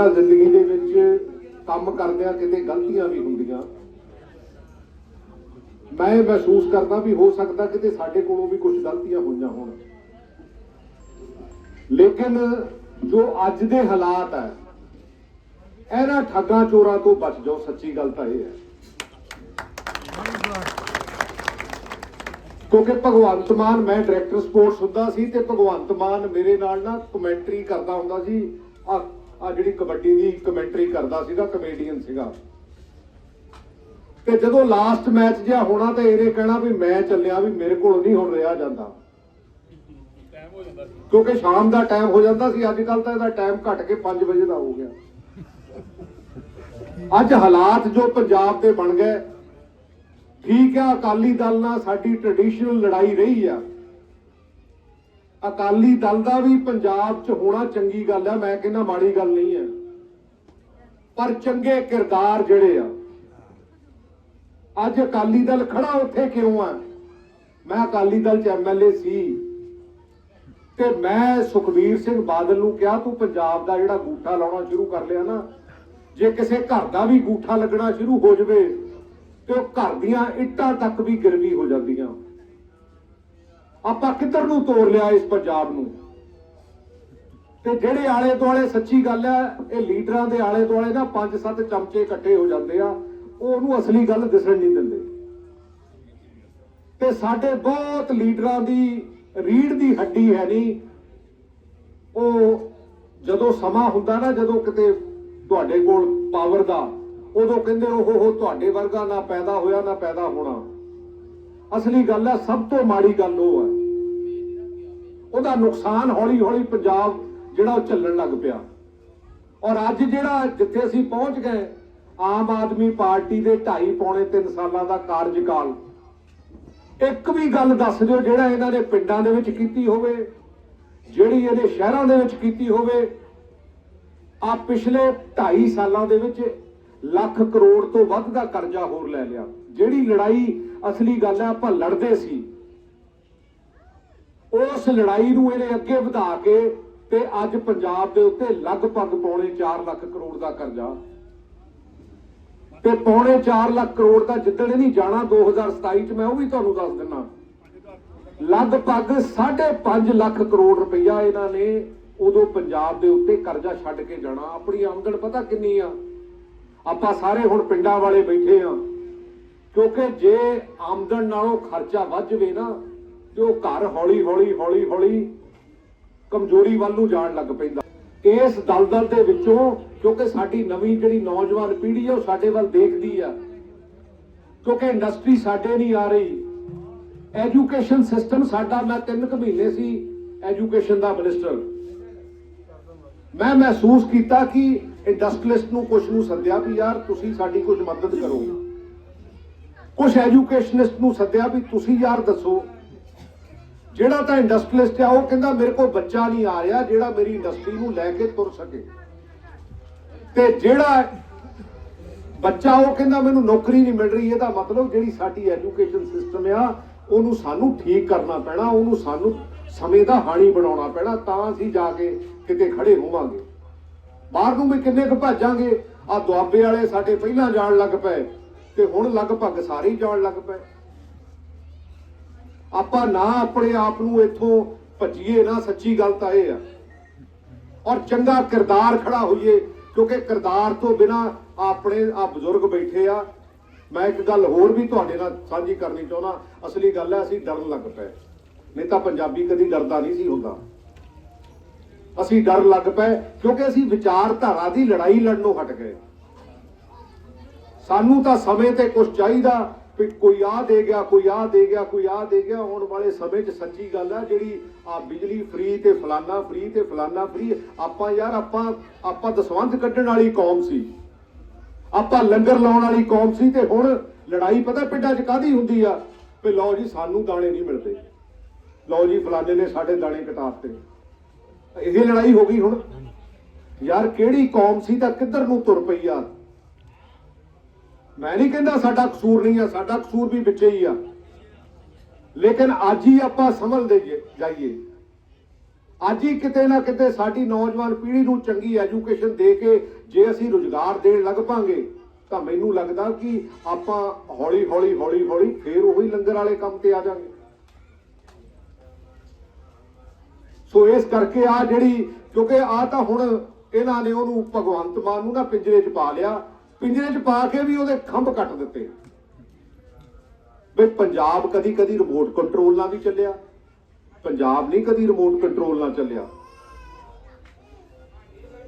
ਹਮੇਸ਼ਾ ਜ਼ਿੰਦਗੀ ਦੇ ਵਿੱਚ ਕੰਮ ਕਰਦਿਆਂ ਕਿਤੇ ਗਲਤੀਆਂ ਵੀ ਹੁੰਦੀਆਂ। ਮੈਂ ਮਹਿਸੂਸ ਕਰਦਾ ਵੀ ਹੋ ਸਕਦਾ ਕਿਤੇ ਸਾਡੇ ਕੋਲੋਂ ਵੀ ਕੁਝ ਗਲਤੀਆਂ ਹੋਈਆਂ ਹੋਣ। ਲੇਕਿਨ ਜੋ ਅੱਜ ਦੇ ਹਾਲਾਤ ਹੈ, ਇਹਨਾਂ ਠੱਗਾਂ ਚੋਰਾਂ ਤੋਂ ਬਚ ਜਾਓ, ਸੱਚੀ ਗੱਲ ਤਾਂ ਇਹ ਹੈ। ਕਿਉਂਕਿ ਭਗਵੰਤ ਮਾਨ, ਮੈਂ ਡਾਇਰੈਕਟਰ ਸਪੋਰਟਸ ਹੁੰਦਾ ਸੀ ਤੇ ਭਗਵੰਤ ਮਾਨ ਮੇਰੇ ਨਾਲ ਨਾ ਕਮੈਂਟਰੀ ਕਰਦਾ ਹੁੰਦਾ ਸੀ ਆ ਜਿਹੜੀ ਕਬੱਡੀ ਦੀ ਕਮੈਂਟਰੀ ਕਰਦਾ ਸੀਗਾ ਕਮੇਡੀਅਨ ਸੀਗਾ। ਤੇ ਜਦੋਂ ਲਾਸਟ ਮੈਚ ਜਿਹਾ ਹੋਣਾ ਤੇ ਇਹਨੇ ਕਹਿਣਾ ਵੀ ਮੈਂ ਚੱਲਿਆ ਵੀ ਮੇਰੇ ਕੋਲ ਨਹੀਂ ਹੁਣ ਰਿਹਾ ਜਾਂਦਾ। ਕਿਉਂਕਿ ਸ਼ਾਮ ਦਾ ਟਾਈਮ ਹੋ ਜਾਂਦਾ ਸੀ ਅੱਜ ਕੱਲ ਤਾਂ ਇਹਦਾ ਟਾਈਮ ਘਟ ਕੇ 5 ਵਜੇ ਦਾ ਹੋ ਗਿਆ। ਅੱਜ ਹਾਲਾਤ ਜੋ ਪੰਜਾਬ ਦੇ ਬਣ ਗਏ, ਠੀਕ ਆ, ਅਕਾਲੀ ਦਲ ਨਾਲ ਸਾਡੀ ਟ੍ਰੈਡੀਸ਼ਨਲ ਲੜਾਈ ਰਹੀ ਆ। ਅਕਾਲੀ ਦਲ ਦਾ ਵੀ ਪੰਜਾਬ 'ਚ ਹੋਣਾ ਚੰਗੀ ਗੱਲ ਹੈ ਮੈਂ ਕਹਿੰਦਾ ਮਾੜੀ ਗੱਲ ਨਹੀਂ ਹੈ ਪਰ ਚੰਗੇ ਕਿਰਦਾਰ ਜਿਹੜੇ ਆ, ਅੱਜ ਅਕਾਲੀ ਦਲ ਖੜਾ ਉੱਥੇ ਕਿਉਂ ਆ? ਮੈਂ ਅਕਾਲੀ ਦਲ 'ਚ ਐਮਐਲਏ ਸੀ। ਤੇ ਮੈਂ ਸੁਖਬੀਰ ਸਿੰਘ ਬਾਦਲ ਨੂੰ ਕਿਹਾ, ਤੂੰ ਪੰਜਾਬ ਦਾ ਜਿਹੜਾ ਗੂਠਾ ਲਾਉਣਾ ਸ਼ੁਰੂ ਕਰ ਲਿਆ ਨਾ, ਜੇ ਕਿਸੇ ਘਰ ਦਾ ਵੀ ਗੂਠਾ ਲੱਗਣਾ ਸ਼ੁਰੂ ਹੋ ਜਵੇ, ਤੇ ਉਹ ਘਰ ਦੀਆਂ ਇੱਟਾਂ ਤੱਕ ਵੀ ਗਿਰਵੀ ਹੋ ਜਾਂਦੀਆਂ। ਆਪਾਂ ਕਿੱਧਰ ਨੂੰ ਤੋੜ ਲਿਆ ਇਸ ਪੰਜਾਬ ਨੂੰ? ਤੇ ਜਿਹੜੇ ਆਲੇ ਦੁਆਲੇ ਸੱਚੀ ਗੱਲ ਹੈ, ਇਹ ਲੀਡਰਾਂ ਦੇ ਆਲੇ ਦੁਆਲੇ ਨਾ ਪੰਜ ਸੱਤ ਚਮਚੇ ਇਕੱਠੇ ਹੋ ਜਾਂਦੇ ਆ ਉਹ ਉਹਨੂੰ ਅਸਲੀ ਗੱਲ ਦਿਸਣ ਨਹੀਂ ਦਿੰਦੇ। ਤੇ ਸਾਡੇ ਬਹੁਤ ਲੀਡਰਾਂ ਦੀ ਰੀੜ ਦੀ ਹੱਡੀ ਹੈ ਨਹੀਂ। ਉਹ ਜਦੋਂ ਸਮਾਂ ਹੁੰਦਾ ਨਾ, ਜਦੋਂ ਕਿਤੇ ਤੁਹਾਡੇ ਕੋਲ ਪਾਵਰ ਦਾ, ਉਦੋਂ ਕਹਿੰਦੇ ਉਹ ਹੋ ਤੁਹਾਡੇ ਵਰਗਾ ਨਾ ਪੈਦਾ ਹੋਇਆ, ਨਾ ਪੈਦਾ ਹੋਣਾ। ਅਸਲੀ ਗੱਲ ਹੈ, ਸਭ ਤੋਂ ਮਾੜੀ ਗੱਲ ਉਹ ਹੈ। ਉਹਦਾ ਨੁਕਸਾਨ ਹੌਲੀ ਹੌਲੀ ਪੰਜਾਬ ਜਿਹੜਾ ਉਹ ਚੱਲਣ ਲੱਗ ਪਿਆ। ਔਰ ਅੱਜ ਜਿਹੜਾ ਜਿੱਥੇ ਅਸੀਂ ਪਹੁੰਚ ਗਏ, ਆਮ ਆਦਮੀ ਪਾਰਟੀ ਦੇ 2.5 ਪੌਣੇ 3 ਸਾਲਾਂ ਦਾ ਕਾਰਜਕਾਲ। ਇੱਕ ਵੀ ਗੱਲ ਦੱਸ ਦਿਓ, ਜਿਹੜਾ ਇਹਨਾਂ ਨੇ ਪਿੰਡਾਂ ਦੇ ਵਿੱਚ ਕੀਤੀ ਹੋਵੇ, ਜਿਹੜੀ ਇਹਦੇ ਸ਼ਹਿਰਾਂ ਦੇ ਵਿੱਚ ਕੀਤੀ ਹੋਵੇ ਆ ਪਿਛਲੇ 2.5 ਸਾਲਾਂ ਦੇ ਵਿੱਚ ਲੱਖ ਕਰੋੜ ਤੋਂ ਵੱਧ ਦਾ ਕਰਜ਼ਾ ਹੋਰ ਲੈ ਲਿਆ। ਜਿਹੜੀ ਲੜਾਈ ਅਸਲੀ ਗੱਲ ਹੈ, ਆਪਾਂ ਲੜਦੇ ਸੀ। ਉਸ ਲੜਾਈ ਨੂੰ ਇਹਨੇ ਅੱਗੇ ਵਧਾ ਕੇ ਤੇ ਅੱਜ ਪੰਜਾਬ ਦੇ ਉੱਤੇ ਲਗਭਗ ਪੌਣੇ 4 ਲੱਖ ਕਰੋੜ ਦਾ ਕਰਜ਼ਾ। ਤੇ ਪੌਣੇ 4 ਲੱਖ ਕਰੋੜ ਦਾ ਜਿੱਦਣ ਨਹੀਂ ਜਾਣਾ 2027 ਚ, ਮੈਂ ਉਹ ਵੀ ਤੁਹਾਨੂੰ ਦੱਸ ਦਿੰਨਾ। ਲਗਭਗ 5.5 ਲੱਖ ਕਰੋੜ ਰੁਪਈਆ ਇਹਨਾਂ ਨੇ ਉਦੋਂ ਪੰਜਾਬ ਦੇ ਉੱਤੇ ਕਰਜ਼ਾ ਛੱਡ ਕੇ ਜਾਣਾ। ਆਪਣੀ ਆਮਦਨ ਪਤਾ ਕਿੰਨੀ ਆ? ਆਪਾਂ ਸਾਰੇ ਹੁਣ ਪਿੰਡਾਂ ਵਾਲੇ ਬੈਠੇ ਆ। ਕਿਉਂਕਿ ਜੇ ਆਮਦਨ ਨਾਲੋਂ ਖਰਚਾ ਵੱਧ ਜਵੇ ਨਾ, ਤੇ ਉਹ ਘਰ ਹੌਲੀ ਹੌਲੀ ਹੌਲੀ ਹੌਲੀ ਕਮਜ਼ੋਰੀ ਵੱਲ ਨੂੰ ਜਾਣ ਲੱਗ ਪੈਂਦਾ। ਇਸ ਦਲਦਲ ਦੇ ਵਿੱਚੋਂ, ਕਿਉਂਕਿ ਸਾਡੀ ਨਵੀਂ ਜਿਹੜੀ ਨੌਜਵਾਨ ਪੀੜ੍ਹੀ ਆ, ਉਹ ਸਾਡੇ ਵੱਲ ਦੇਖਦੀ ਆ। ਕਿਉਂਕਿ ਇੰਡਸਟਰੀ ਸਾਡੇ ਨਹੀਂ ਆ ਰਹੀ। ਐਜੂਕੇਸ਼ਨ ਸਿਸਟਮ ਸਾਡਾ, ਮੈਂ 3 ਕੁ ਮਹੀਨੇ ਸੀ ਐਜੂਕੇਸ਼ਨ ਦਾ ਮਿਨਿਸਟਰ ਮੈਂ ਮਹਿਸੂਸ ਕੀਤਾ ਕਿ ਇੰਡਸਟਰੀਲਿਸਟ ਨੂੰ ਕੁਝ ਨੂੰ ਸੱਦਿਆ ਵੀ ਯਾਰ, ਤੁਸੀਂ ਸਾਡੀ ਕੁਝ ਮਦਦ ਕਰੋ ਕੁਝ ਐਜੂਕੇਸ਼ਨਿਸਟ ਨੂੰ ਸੱਦਿਆ ਵੀ ਤੁਸੀਂ ਯਾਰ ਦੱਸੋ। ਜਿਹੜਾ ਤਾਂ ਇੰਡਸਟਰੀਲਿਸਟ ਆ, ਉਹ ਕਹਿੰਦਾ ਮੇਰੇ ਕੋਲ ਬੱਚਾ ਨਹੀਂ ਆ ਰਿਹਾ ਜਿਹੜਾ ਮੇਰੀ ਇੰਡਸਟਰੀ ਨੂੰ ਲੈ ਕੇ ਤੁਰ ਸਕੇ। ਤੇ ਜਿਹੜਾ ਬੱਚਾ, ਉਹ ਕਹਿੰਦਾ ਮੈਨੂੰ ਨੌਕਰੀ ਨਹੀਂ ਮਿਲ ਰਹੀ, ਇਹਦਾ ਮਤਲਬ ਜਿਹੜੀ ਸਾਡੀ ਐਜੂਕੇਸ਼ਨ ਸਿਸਟਮ ਆ, ਉਹਨੂੰ ਸਾਨੂੰ ਠੀਕ ਕਰਨਾ ਪੈਣਾ, ਉਹਨੂੰ ਸਾਨੂੰ ਸਮੇਂ ਦਾ ਹਾਣੀ ਬਣਾਉਣਾ ਪੈਣਾ, ਤਾਂ ਅਸੀਂ ਜਾ ਕੇ ਕਿਤੇ ਖੜੇ ਹੋਵਾਂਗੇ। ਬਾਹਰ ਨੂੰ ਵੀ ਕਿੰਨੇ ਕੁ ਭੱਜਾਂਗੇ ਆ ਦੁਆਬੇ ਵਾਲੇ ਸਾਡੇ ਪਹਿਲਾਂ ਜਾਣ ਲੱਗ ਪਏ। ਤੇ ਹੁਣ ਲਗਭਗ ਸਾਰੇ ਜਾਣ ਲੱਗ ਪਏ। ਆਪਾਂ ਨਾ ਆਪਣੇ ਆਪ ਨੂੰ ਇੱਥੋਂ ਭੱਜੀਏ, ਨਾ ਸੱਚੀ ਗੱਲ ਤਾਂ ਇਹ ਆ। ਔਰ ਚੰਗਾ ਕਿਰਦਾਰ ਖੜਾ ਹੋਈਏ, ਕਿਉਂਕਿ ਕਿਰਦਾਰ ਤੋਂ ਬਿਨਾ ਆਪਣੇ ਆ ਬਜ਼ੁਰਗ ਬੈਠੇ ਆ। ਮੈਂ ਇੱਕ ਗੱਲ ਹੋਰ ਵੀ ਤੁਹਾਡੇ ਨਾਲ ਸਾਂਝੀ ਕਰਨੀ ਚਾਹੁੰਦਾ, ਅਸਲੀ ਗੱਲ ਹੈ ਅਸੀਂ ਡਰਨ ਲੱਗ ਪਏ। ਨਹੀਂ ਤਾਂ ਪੰਜਾਬੀ ਕਦੀ ਡਰਦਾ ਨਹੀਂ ਸੀ ਹੁੰਦਾ। ਅਸੀਂ ਡਰ ਲੱਗ ਪਏ, ਕਿਉਂਕਿ ਅਸੀਂ ਵਿਚਾਰਧਾਰਾ ਦੀ ਲੜਾਈ ਲੜਨੋਂ ਹਟ ਗਏ। ਸਾਨੂੰ ਤਾਂ ਸਮੇਂ ਤੇ ਕੁਝ ਚਾਹੀਦਾ ਵੀ ਕੋਈ ਆ ਦੇ ਗਿਆ, ਕੋਈ ਆ ਦੇ ਗਿਆ, ਕੋਈ ਆ ਦੇ ਗਿਆ, ਆਉਣ ਵਾਲੇ ਸਮੇਂ 'ਚ ਸੱਚੀ ਗੱਲ ਆ ਜਿਹੜੀ ਆ ਬਿਜਲੀ ਫ੍ਰੀ ਤੇ ਫਲਾਨਾ ਫ੍ਰੀ ਤੇ ਫਲਾਨਾ ਫ੍ਰੀ ਆਪਾਂ ਯਾਰ ਆਪਾਂ ਆਪਾਂ ਦਸਵੰਧ ਕੱਢਣ ਵਾਲੀ ਕੌਮ ਸੀ। ਆਪਾਂ ਲੰਗਰ ਲਾਉਣ ਵਾਲੀ ਕੌਮ ਸੀ ਤੇ ਹੁਣ ਲੜਾਈ ਪਤਾ ਪਿੰਡਾਂ 'ਚ ਕਾਦੀ ਹੁੰਦੀ ਆ? ਵੀ ਲਓ ਜੀ ਸਾਨੂੰ ਦਾਣੇ ਨਹੀਂ ਮਿਲਦੇ। ਲਓ ਜੀ ਫਲਾਣੇ ਨੇ ਸਾਡੇ ਦਾਣੇ ਕਟਾਤੇ। ਇਹ ਲੜਾਈ ਹੋ ਗਈ ਹੁਣ। ਯਾਰ ਕਿਹੜੀ ਕੌਮ ਸੀ ਤਾਂ ਕਿੱਧਰ ਨੂੰ ਤੁਰ ਪਈ ਆ? ਮੈਂ ਨਹੀਂ ਕਹਿੰਦਾ ਸਾਡਾ ਕਸੂਰ ਨਹੀਂ ਆ, ਸਾਡਾ ਕਸੂਰ ਵੀ ਵਿੱਚ ਹੀ ਆ। ਲੇਕਿਨ ਅੱਜ ਹੀ ਆਪਾਂ ਸਮਝਦੇ ਜੇ- ਜਾਈਏ। ਅੱਜ ਹੀ ਕਿਤੇ ਨਾ ਕਿਤੇ ਸਾਡੀ ਨੌਜਵਾਨ ਪੀੜ੍ਹੀ ਨੂੰ ਚੰਗੀ ਐਜੂਕੇਸ਼ਨ ਦੇ ਕੇ ਜੇ ਅਸੀਂ ਰੁਜ਼ਗਾਰ ਦੇਣ ਲੱਗ ਪਾਂਗੇ, ਤਾਂ ਮੈਨੂੰ ਲੱਗਦਾ ਕਿ ਆਪਾਂ ਹੌਲੀ ਹੌਲੀ ਹੌਲੀ ਹੌਲੀ ਫੇਰ ਉਹੀ ਲੰਗਰ ਵਾਲੇ ਕੰਮ ਤੇ ਆ ਜਾਾਂਗੇ। ਸੋ ਇਸ ਕਰਕੇ ਆ ਜਿਹੜੀ ਕਿਉਂਕਿ ਆ ਤਾਂ ਹੁਣ ਇਹਨਾਂ ਨੇ ਉਹਨੂੰ ਭਗਵੰਤ ਮਾਨ ਨੂੰ ਨਾ ਪਿੰਜਰੇ 'ਚ ਪਾ ਲਿਆ। ਪਿੰਜਰੇ 'ਚ ਪਾ ਕੇ ਵੀ ਉਹਦੇ ਖੰਭ ਕੱਟ ਦਿੱਤੇ ਵੀ ਪੰਜਾਬ ਕਦੀ ਕਦੀ ਰਿਮੋਟ ਕੰਟਰੋਲ ਨਾਲ ਵੀ ਚੱਲਿਆ। ਪੰਜਾਬ ਨਹੀਂ ਕਦੀ ਰਿਮੋਟ ਕੰਟਰੋਲ ਨਾਲ ਚੱਲਿਆ।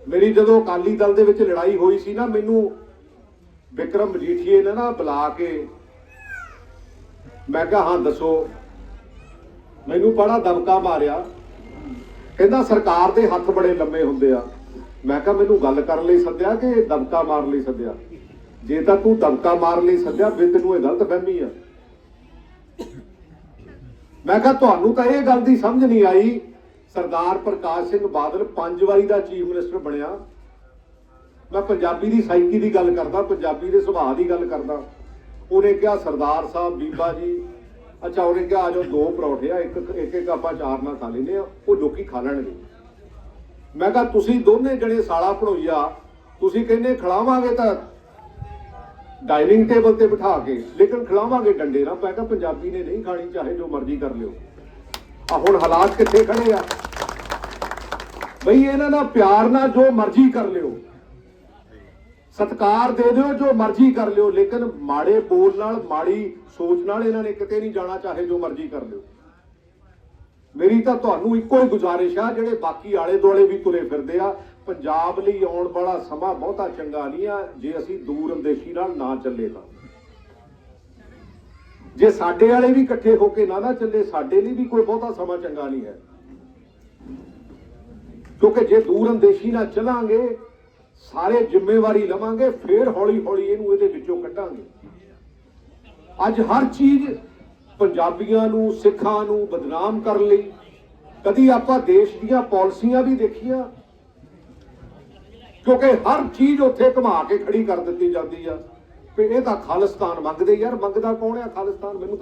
ਮੇਰੀ ਜਦੋਂ ਅਕਾਲੀ ਦਲ ਦੇ ਵਿੱਚ ਲੜਾਈ ਹੋਈ ਸੀ ਨਾ, ਮੈਨੂੰ ਵਿਕਰਮ ਮਜੀਠੀਏ ਨੇ ਨਾ ਬੁਲਾ ਕੇ ਮੈਂ ਕਿਹਾ, ਹਾਂ, ਦੱਸੋ। ਮੈਨੂੰ ਬੜਾ ਦਬਕਾ ਮਾਰਿਆ। ਕਹਿੰਦਾ, ਸਰਕਾਰ ਦੇ ਹੱਥ ਬੜੇ ਲੰਮੇ ਹੁੰਦੇ ਆ। ਮੈਂ ਕਿਹਾ ਮੈਨੂੰ ਗੱਲ ਕਰਨ ਲਈ ਸੱਦਿਆ ਕਿ ਦਮਕਾ ਮਾਰਨ ਲਈ ਸੱਦਿਆ? ਜੇ ਤਾਂ ਤੂੰ ਦਮਕਾ ਮਾਰਨ ਲਈ ਸੱਦਿਆ, ਫਿਰ ਤੈਨੂੰ ਇਹ ਗਲਤ ਫਹਿਮੀ ਆ। ਮੈਂ ਕਿਹਾ ਤੁਹਾਨੂੰ ਤਾਂ ਇਹ ਗੱਲ ਦੀ ਸਮਝ ਨਹੀਂ ਆਈ। ਸਰਦਾਰ ਪ੍ਰਕਾਸ਼ ਸਿੰਘ ਬਾਦਲ ਪੰਜ ਵਾਰੀ ਦਾ ਚੀਫ ਮਿਨਿਸਟਰ ਬਣਿਆ। ਮੈਂ ਪੰਜਾਬੀ ਦੀ ਸਾਈਕੀ ਦੀ ਗੱਲ ਕਰਦਾ, ਪੰਜਾਬੀ ਦੇ ਸੁਭਾਅ ਦੀ ਗੱਲ ਕਰਦਾ। ਉਹਨੇ ਕਿਹਾ, ਸਰਦਾਰ ਸਾਹਿਬ, ਬੀਬਾ ਜੀ। ਅੱਛਾ, ਉਹਨੇ ਕਿਹਾ ਆਜੋ ਦੋ ਪਰੌਠੇ ਆ, ਇੱਕ ਇੱਕ ਇੱਕ ਆਪਾਂ ਚਾਰ ਨਾਲ ਖਾ ਲੈਨੇ ਆ, ਉਹ ਲੋਕੀ ਖਾ ਲੈਣਗੇ। ਮੈਂ ਕਿਹਾ, ਤੁਸੀਂ ਦੋਨੇ ਜਣੇ ਸਾਲਾ ਭਣੋਈਆ, ਤੁਸੀਂ ਕਹਿੰਦੇ ਖਿਲਾਵਾਂਗੇ ਤਾਂ ਡਾਈਨਿੰਗ ਟੇਬਲ ਤੇ ਬਿਠਾ ਕੇ, ਲੇਕਿਨ ਖਿਲਾਵਾਂਗੇ ਡੰਡੇ ਨਾਲ ਮੈਂ ਕਿਹਾ, ਪੰਜਾਬੀ ਨੇ ਨਹੀਂ ਖਾਣੀ, ਚਾਹੇ ਜੋ ਮਰਜ਼ੀ ਕਰ ਲਿਓ। ਆ ਹੁਣ ਹਾਲਾਤ ਕਿੱਥੇ ਖੜੇ ਆ? ਬਈ ਇਹਨਾਂ ਨਾਲ ਪਿਆਰ ਨਾਲ ਜੋ ਮਰਜ਼ੀ ਕਰ ਲਿਓ। ਸਤਕਾਰ ਦੇ ਦਿਓ ਜੋ ਮਰਜ਼ੀ ਕਰ ਲਿਓ, ਲੇਕਿਨ ਮਾੜੇ ਬੋਲ ਨਾਲ, ਮਾੜੀ ਸੋਚ ਨਾਲ ਇਹਨਾਂ ਨੇ ਕਿਤੇ ਨਹੀਂ ਜਾਣਾ, ਚਾਹੇ ਜੋ ਮਰਜ਼ੀ ਕਰ ਲਿਓ। ਮੇਰੀ ਤਾਂ ਤੁਹਾਨੂੰ ਇੱਕੋ ਹੀ ਗੁਜ਼ਾਰਿਸ਼ ਆ, ਜਿਹੜੇ ਬਾਕੀ ਆਲੇ ਦੁਆਲੇ ਵੀ ਤੁਰੇ ਫਿਰਦੇ ਆ, ਪੰਜਾਬ ਲਈ ਆਉਣ ਵਾਲਾ ਸਮਾਂ ਬਹੁਤਾ ਚੰਗਾ ਨਹੀਂ ਆ, ਜੇ ਅਸੀਂ ਦੂਰ ਅੰਦੇਸ਼ੀ ਨਾਲ ਨਾ ਚੱਲੇ ਤਾਂ। ਜੇ ਸਾਡੇ ਵਾਲੇ ਵੀ ਇਕੱਠੇ ਹੋ ਕੇ ਨਾ ਨਾ ਚੱਲੇ, ਸਾਡੇ ਲਈ ਵੀ ਕੋਈ ਬਹੁਤਾ ਸਮਾਂ ਚੰਗਾ ਨਹੀਂ ਹੈ। ਕਿਉਂਕਿ ਜੇ ਦੂਰ ਅੰਦੇਸ਼ੀ ਨਾਲ ਚੱਲਾਂਗੇ, ਸਾਰੇ ਜ਼ਿੰਮੇਵਾਰੀ ਲਵਾਂਗੇ, ਫੇਰ ਹੌਲੀ ਹੌਲੀ ਇਹਨੂੰ ਇਹਦੇ ਵਿੱਚੋਂ ਕੱਢਾਂਗੇ। ਅੱਜ ਹਰ ਚੀਜ਼ ਪੰਜਾਬੀਆਂ ਨੂੰ, ਸਿੱਖਾਂ ਨੂੰ ਬਦਨਾਮ ਕਰਨ ਲਈ ਕਦੀ ਆਪਾਂ ਦੇਸ਼ ਦੀਆਂ ਪਾਲਿਸੀਆਂ ਵੀ ਦੇਖੀਆਂ? ਕਿਉਂਕਿ ਹਰ ਚੀਜ਼ ਉੱਥੇ ਘੁਮਾ ਕੇ ਖੜੀ ਕਰ ਦਿੱਤੀ ਜਾਂਦੀ ਆ। ਵੀ ਇਹ ਤਾਂ ਖਾਲਿਸਤਾਨ ਮੰਗਦੇ ਯਾਰ, ਮੰਗਦਾ ਕੌਣ ਆ ਖਾਲਿਸਤਾਨ? ਮੈਨੂੰ ਤਾਂ